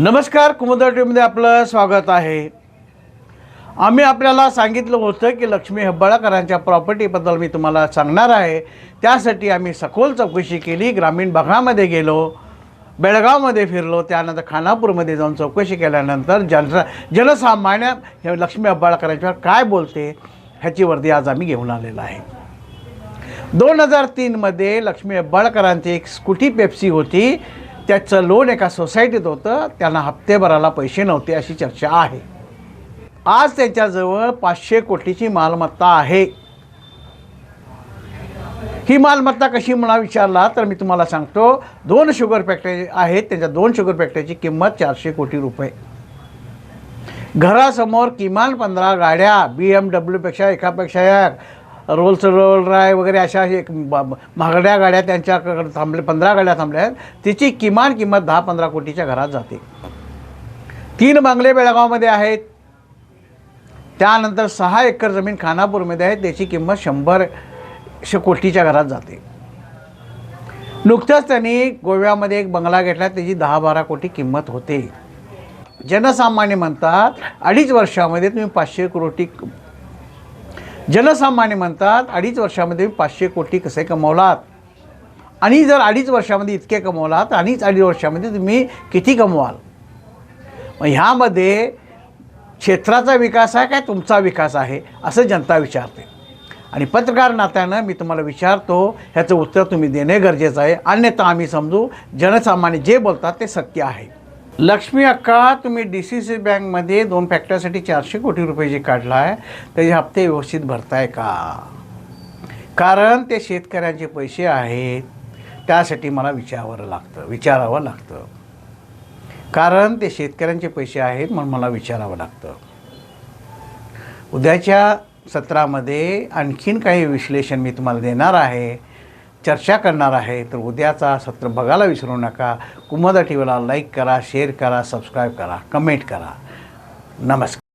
नमस्कार कुमुदा टीव्हीमध्ये आपलं स्वागत आहे. आम्ही आपल्याला सांगितलं होतं की लक्ष्मी हब्बाळकरांच्या प्रॉपर्टीबद्दल मी तुम्हाला सांगणार आहे. त्यासाठी आम्ही सखोल चौकशी केली ग्रामीण भागामध्ये गेलो बेळगावमध्ये फिरलो त्यानंतर खानापूरमध्ये जाऊन चौकशी केल्यानंतर जन जनसामान्य हे लक्ष्मी हब्बाळकरांच्या काय बोलते ह्याची वर्दी आज आम्ही घेऊन आलेलो आहे. दोन हजार तीनमध्ये लक्ष्मी हब्बाळकरांची एक स्कूटी पेप्सी होती. त्याचं लोन एका सोसायटीत होतं त्यांना हप्ते भरायला पैसे नव्हते अशी चर्चा आहे. आज त्यांच्याजवळ पाचशे कोटीची मालमत्ता आहे. ही मालमत्ता कशी म्हणा विचारला तर मी तुम्हाला सांगतो दोन शुगर फॅक्टरी आहेत त्यांच्या दोन शुगर फॅक्टरीची किंमत चारशे कोटी रुपये. घरासमोर किमान पंधरा गाड्या बी एम डब्ल्यूपेक्षा एकापेक्षा एक रोल्स रोल राय वगैरे अशा एक महागड्या गाड्या त्यांच्याकडे थांबले पंधरा गाड्या थांबल्या आहेत. तिची किमान किंमत दहा पंधरा कोटीच्या घरात जाते. तीन बंगले बेळगावमध्ये आहेत. त्यानंतर सहा एकर जमीन खानापूरमध्ये आहे. त्याची किंमत शंभर श कोटीच्या घरात जाते. नुकत्याच त्यांनी गोव्यामध्ये एक बंगला घेतला. त्याची दहा बारा कोटी किंमत होते. जनसामान्य म्हणतात अडीच वर्षामध्ये तुम्ही पाचशे कोटी जनसामान्य म्हणतात अडीच वर्षामध्ये तुम्ही पाचशे कोटी कसे कमवलात? आणि जर अडीच वर्षामध्ये इतके कमवलात अडीच अडीच वर्षामध्ये तुम्ही किती कमवाल? मग ह्यामध्ये क्षेत्राचा विकास आहे काय तुमचा विकास आहे असं जनता विचारते. आणि पत्रकार नात्यानं मी तुम्हाला विचारतो ह्याचं उत्तर तुम्ही देणे गरजेचं आहे. अन्यथा आम्ही समजू जनसामान्य जे बोलतात ते सत्य आहे. लक्ष्मी अक्का तुम्ही डी सी सी बँकमध्ये दोन फॅक्टरसाठी चारशे कोटी रुपये जे काढला आहे त्याचे हप्ते व्यवस्थित भरताय का? कारण ते शेतकऱ्यांचे पैसे आहेत. त्यासाठी मला विचारावं लागतं विचारावं लागतं. कारण ते शेतकऱ्यांचे पैसे आहेत म्हणून मला विचारावं लागतं. उद्याच्या सत्रामध्ये आणखीन काही विश्लेषण मी तुम्हाला देणार आहे. चर्चा करणार आहे तर उद्याचा सत्र बघायला विसरू नका. कुमदा टी व्हीला लाईक करा शेअर करा सबस्क्राईब करा कमेंट करा. नमस्कार.